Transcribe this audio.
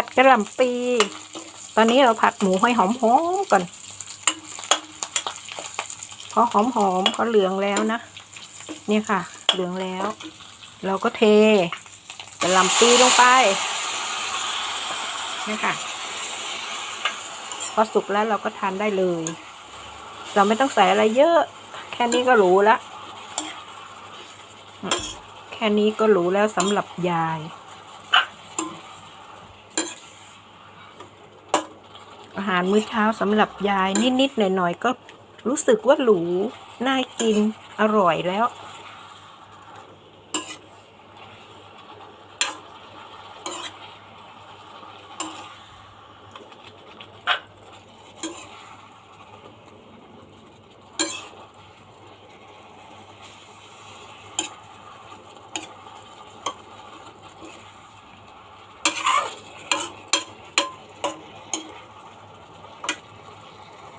ผัดกระหล่ำปี ตอนนี้เราผัดหมูให้หอมๆก่อน พอหอมๆพอเหลืองแล้วนะ เนี่ยค่ะ เหลืองแล้ว เราก็เทกระหล่ำปีลงไปเนี่ยค่ะ พอสุกแล้วเราก็ทานได้เลย เราไม่ต้องใส่อะไรเยอะ แค่นี้ก็รู้ละ แค่นี้ก็รู้แล้วสำหรับยาย อาหารมื้อเช้าสำหรับยายนิดๆหน่อยๆก็รู้สึกว่าหรู น่ากินอร่อยแล้ว